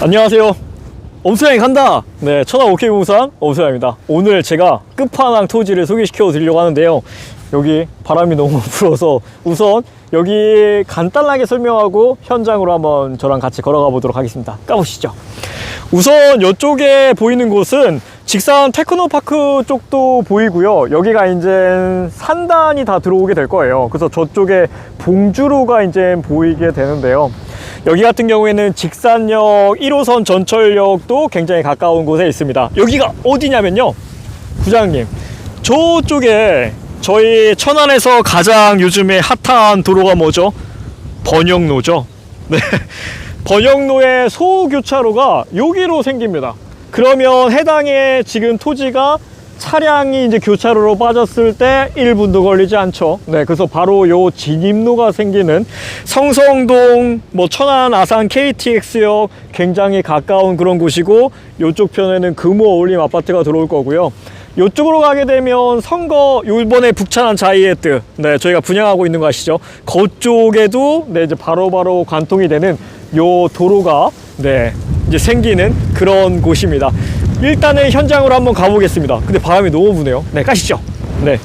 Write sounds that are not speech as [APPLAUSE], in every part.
안녕하세요. 엄수양이 간다. 네, 천안 오케이 부산 엄수양입니다. 오늘 제가 끝판왕 토지를 소개시켜 드리려고 하는데요. 여기 바람이 너무 [LAUGHS] 불어서 우선 여기 간단하게 설명하고 현장으로 한번 저랑 같이 걸어가 보도록 하겠습니다. 가보시죠. 우선 이쪽에 보이는 곳은 직산 테크노파크 쪽도 보이고요. 여기가 이제 산단이 다 들어오게 될 거예요. 그래서 저쪽에 봉주로가 이제 보이게 되는데요. 여기 같은 경우에는 직산역 1호선 전철역도 굉장히 가까운 곳에 있습니다. 여기가 어디냐면요. 부장님, 저쪽에 저희 천안에서 가장 요즘에 핫한 도로가 뭐죠? 번영로죠. [LAUGHS] 네. 번영로의 소교차로가 여기로 생깁니다. 그러면 해당의 지금 토지가 차량이 이제 교차로로 빠졌을 때 1분도 걸리지 않죠. 네, 그래서 바로 요 진입로가 생기는 성성동, 뭐 천안 아산 KTX역 굉장히 가까운 그런 곳이고 요쪽 편에는 금호 어울림 아파트가 들어올 거고요. 요쪽으로 가게 되면 선거 요번에 북찬한 자이에트 네 저희가 분양하고 있는 거 아시죠? 그쪽에도 네 이제 바로바로 관통이 되는 요 도로가 네 이제 생기는 그런 곳입니다. 일단은 현장으로 한번 가보겠습니다. 근데 바람이 너무 부네요. 네 가시죠. 네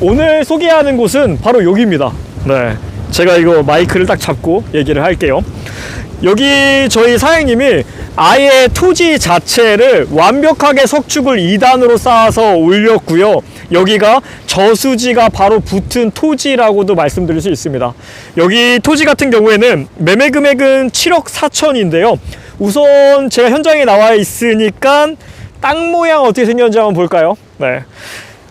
오늘 소개하는 곳은 바로 여기입니다. 네 제가 이거 마이크를 딱 잡고 얘기를 할게요. 여기 저희 사장님이 아예 토지 자체를 완벽하게 석축을 2단으로 쌓아서 올렸고요. 여기가 저수지가 바로 붙은 토지라고도 말씀드릴 수 있습니다. 여기 토지 같은 경우에는 매매 금액은 7억 4천인데요. 우선 제가 현장에 나와 있으니까 땅 모양 어떻게 생겼는지 한번 볼까요? 네.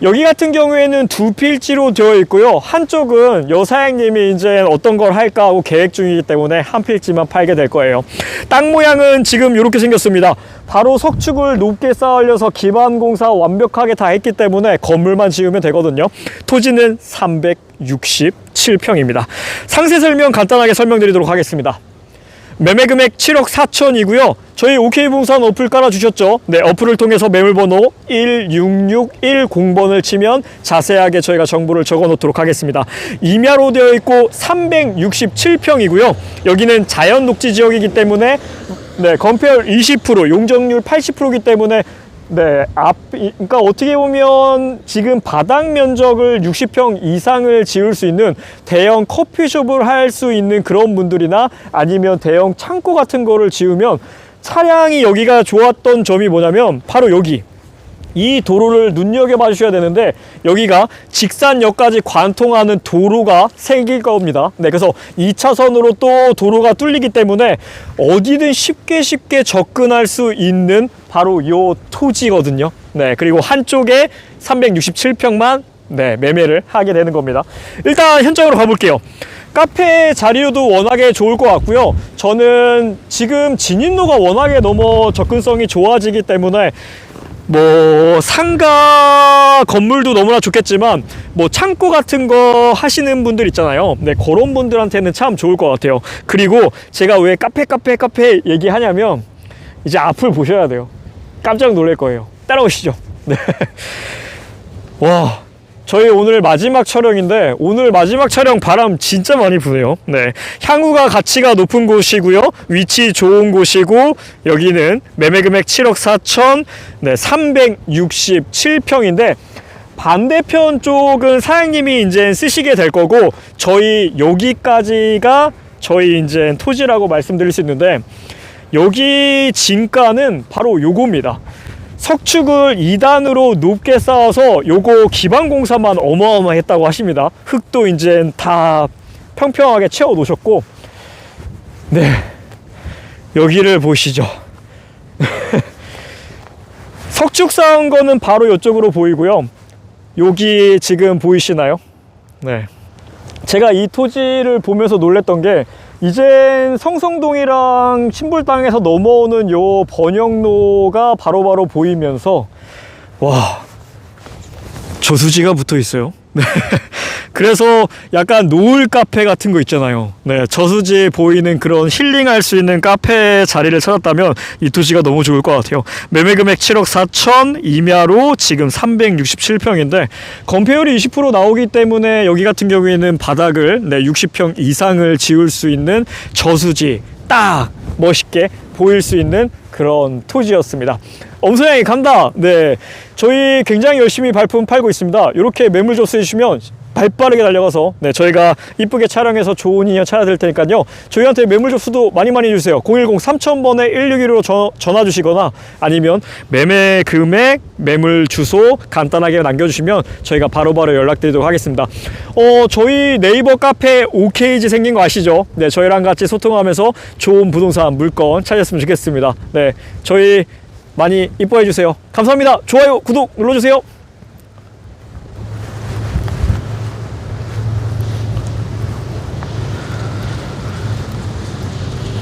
여기 같은 경우에는 두 필지로 되어 있고요. 한쪽은 여사장님이 이제 어떤 걸 할까 하고 계획 중이기 때문에 한 필지만 팔게 될 거예요. 땅 모양은 지금 이렇게 생겼습니다. 바로 석축을 높게 쌓으려서 기반 공사 완벽하게 다 했기 때문에 건물만 지으면 되거든요. 토지는 367평입니다. 상세 설명 간단하게 설명드리도록 하겠습니다. 매매 금액 7억 4천이고요. 저희 OK부동산 어플 깔아주셨죠? 네, 어플을 통해서 매물번호 1660번을 치면 자세하게 저희가 정보를 적어 놓도록 하겠습니다. 임야로 되어 있고 367평이고요. 여기는 자연 녹지 지역이기 때문에 네, 건폐율 20%, 용적률 80%이기 때문에 네, 앞, 이- 그러니까 어떻게 보면 지금 바닥 면적을 60평 이상을 지을 수 있는 대형 커피숍을 할 수 있는 그런 분들이나 아니면 대형 창고 같은 거를 지으면 차량이 여기가 좋았던 점이 뭐냐면 바로 여기 이 도로를 눈여겨봐 주셔야 되는데 여기가 직산역까지 관통하는 도로가 생길 겁니다. 네, 그래서 2차선으로 또 도로가 뚫리기 때문에 어디든 쉽게 쉽게 접근할 수 있는 바로 요 토지거든요. 네, 그리고 한쪽에 367평만 네, 매매를 하게 되는 겁니다. 일단 현장으로 가볼게요. 카페 자리로도 워낙에 좋을 것 같고요. 저는 지금 진입로가 워낙에 너무 접근성이 좋아지기 때문에 뭐 상가 건물도 너무나 좋겠지만 뭐 창고 같은 거 하시는 분들 있잖아요. 네, 그런 분들한테는 참 좋을 것 같아요. 그리고 제가 왜 카페 카페 카페 얘기하냐면 이제 앞을 보셔야 돼요. 깜짝 놀랄 거예요. 따라오시죠. [LAUGHS] 네. 와, 저희 오늘 마지막 촬영인데 오늘 마지막 촬영 바람 진짜 많이 부네요. 네. 향후가 가치가 높은 곳이고요. 위치 좋은 곳이고 여기는 매매 금액 7억 4천 네, 367평인데 반대편 쪽은 사장님이 이제 쓰시게 될 거고 저희 여기까지가 저희 이제 토지라고 말씀드릴 수 있는데 여기 진가는 바로 요겁니다. 석축을 2단으로 높게 쌓아서 요거 기반 공사만 어마어마했다고 하십니다. 흙도 이제 다 평평하게 채워 놓으셨고 네. 여기를 보시죠. [LAUGHS] 석축 쌓은 거는 바로 이쪽으로 보이고요. 여기 지금 보이시나요? 네. 제가 이 토지를 보면서 놀랬던 게 이젠 성성동이랑 신불당에서 넘어오는 요 번영로가 바로바로 보이면서 와 저수지가 붙어 있어요. [LAUGHS] 네. 그래서 약간 노을 카페 같은 거 있잖아요. 네, 저수지에 보이는 그런 힐링할 수 있는 카페 자리를 찾았다면 이 도시가 너무 좋을 것 같아요. 매매 금액 7억 4천, 임야로 지금 367평인데 건폐율이 20% 나오기 때문에 여기 같은 경우에는 바닥을 네, 60평 이상을 지을 수 있는 저수지 딱 멋있게 보일 수 있는 그런 토지였습니다. 엄소양이 간다. 네, 저희 굉장히 열심히 발품 팔고 있습니다. 이렇게 매물 접수해 주시면 발빠르게 달려가서 네, 저희가 이쁘게 촬영해서 좋은 인연 찾아드릴 테니까요. 저희한테 매물 접수도 많이 많이 해주세요. 010 3000번에 161로 전화 주시거나 아니면 매매 금액, 매물 주소 간단하게 남겨주시면 저희가 바로 바로 연락드리도록 하겠습니다. 어, 저희 네이버 카페 OKG 생긴 거 아시죠? 네, 저희랑 같이 소통하면서 좋은 부동산 물건 찾았으면 좋겠습니다. 네, 저희 많이 이뻐해 주세요. 감사합니다. 좋아요, 구독 눌러주세요.